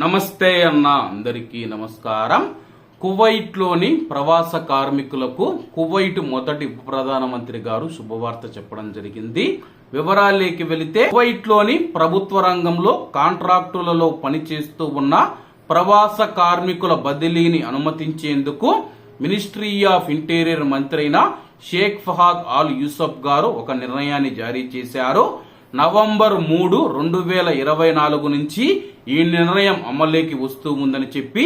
నమస్తే అన్న అందరికీ నమస్కారం. కువైట్లోని ప్రవాస కార్మికులకు కువైట్ మొదటి ఉప ప్రధానమంత్రి గారు శుభవార్త చెప్పడం జరిగింది. వివరాలేకి వెళితే కువైట్లోని ప్రభుత్వ రంగంలో కాంట్రాక్టులలో పనిచేస్తూ ఉన్న ప్రవాస కార్మికుల బదిలీని అనుమతించేందుకు మినిస్ట్రీ ఆఫ్ ఇంటీరియర్ మంత్రి అయిన షేక్ ఫహాద్ ఆల్ యూసఫ్ గారు ఒక నిర్ణయాన్ని జారీ చేశారు. నవంబర్ మూడు రెండు వేల ఇరవై నాలుగు నుంచి ఈ నిర్ణయం అమలులోకి వస్తూ ఉందని చెప్పి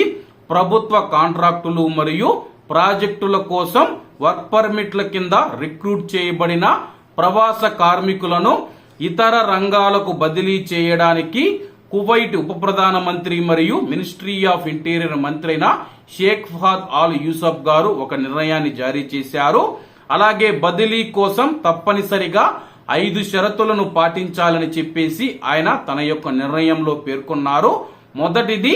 ప్రభుత్వ కాంట్రాక్టులు మరియు ప్రాజెక్టుల కోసం వర్క్ పర్మిట్ల కింద రిక్రూట్ చేయబడిన ప్రవాస కార్మికులను ఇతర రంగాలకు బదిలీ చేయడానికి కువైట్ ఉప ప్రధానమంత్రి మరియు మినిస్ట్రీ ఆఫ్ ఇంటీరియర్ మంత్రి అయిన షేక్ ఫహాద్ ఆల్ యూసఫ్ గారు ఒక నిర్ణయాన్ని జారీ చేశారు. అలాగే బదిలీ కోసం తప్పనిసరిగా ఐదు షరతులను పాటించాలని చెప్పేసి ఆయన తన యొక్క నిర్ణయంలో పేర్కొన్నారు. మొదటిది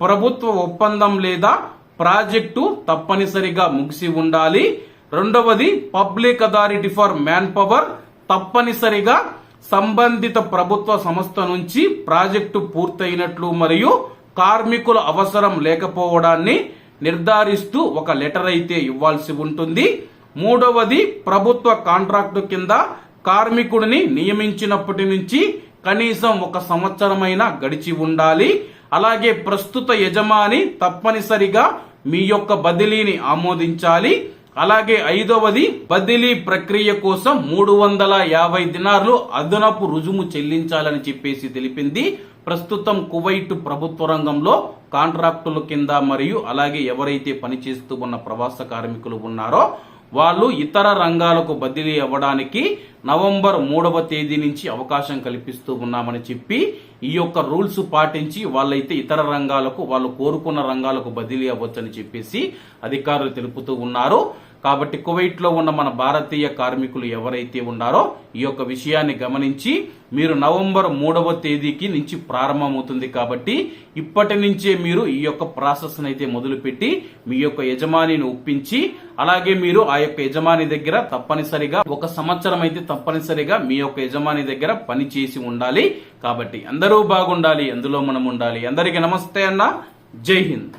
ప్రభుత్వ ఒప్పందం లేదా ప్రాజెక్టు తప్పనిసరిగా ముగిసి ఉండాలి. రెండవది public authority for man power తప్పనిసరిగా సంబంధిత ప్రభుత్వ సంస్థ నుంచి ప్రాజెక్టు పూర్తయినట్లు మరియు కార్మికుల అవసరం లేకపోవడాన్ని నిర్ధారిస్తూ ఒక లెటర్ అయితే ఇవ్వాల్సి ఉంటుంది. మూడవది ప్రభుత్వ కాంట్రాక్టు కింద కార్మికుడిని నియమించినప్పటి నుంచి కనీసం ఒక సంవత్సరమైనా గడిచి ఉండాలి. అలాగే ప్రస్తుత యజమాని తప్పనిసరిగా మీ యొక్క బదిలీని ఆమోదించాలి. అలాగే ఐదవది బదిలీ ప్రక్రియ కోసం మూడు వందల యాభై దినార్లు అదనపు రుజుము చెల్లించాలని చెప్పేసి తెలిపింది. ప్రస్తుతం కువైట్ ప్రభుత్వ రంగంలో కాంట్రాక్టుల కింద మరియు అలాగే ఎవరైతే పనిచేస్తూ ఉన్న ప్రవాస కార్మికులు ఉన్నారో వాళ్ళు ఇతర రంగాలకు బదిలీ అవ్వడానికి నవంబర్ మూడవ తేదీ నుంచి అవకాశం కల్పిస్తూ ఉన్నామని చెప్పి ఈ యొక్క రూల్స్ పాటించి వాళ్ళైతే ఇతర రంగాలకు వాళ్ళు కోరుకున్న రంగాలకు బదిలీ అవ్వచ్చని చెప్పేసి అధికారులు తెలుపుతూ ఉన్నారు. కాబట్టి కువైట్లో ఉన్న మన భారతీయ కార్మికులు ఎవరైతే ఉన్నారో ఈ యొక్క విషయాన్ని గమనించి మీరు నవంబర్ మూడవ తేదీకి నుంచి ప్రారంభమవుతుంది కాబట్టి ఇప్పటి నుంచే మీరు ఈ యొక్క ప్రాసెస్ అయితే మొదలుపెట్టి మీ యొక్క యజమానిని ఒప్పించి అలాగే మీరు ఆ యొక్క యజమాని దగ్గర తప్పనిసరిగా ఒక సంవత్సరం అయితే తప్పనిసరిగా మీ యొక్క యజమాని దగ్గర పని చేసి ఉండాలి కాబట్టి అందరూ బాగుండాలి అందులో మనం ఉండాలి. అందరికీ నమస్తే అన్న. జై హింద్.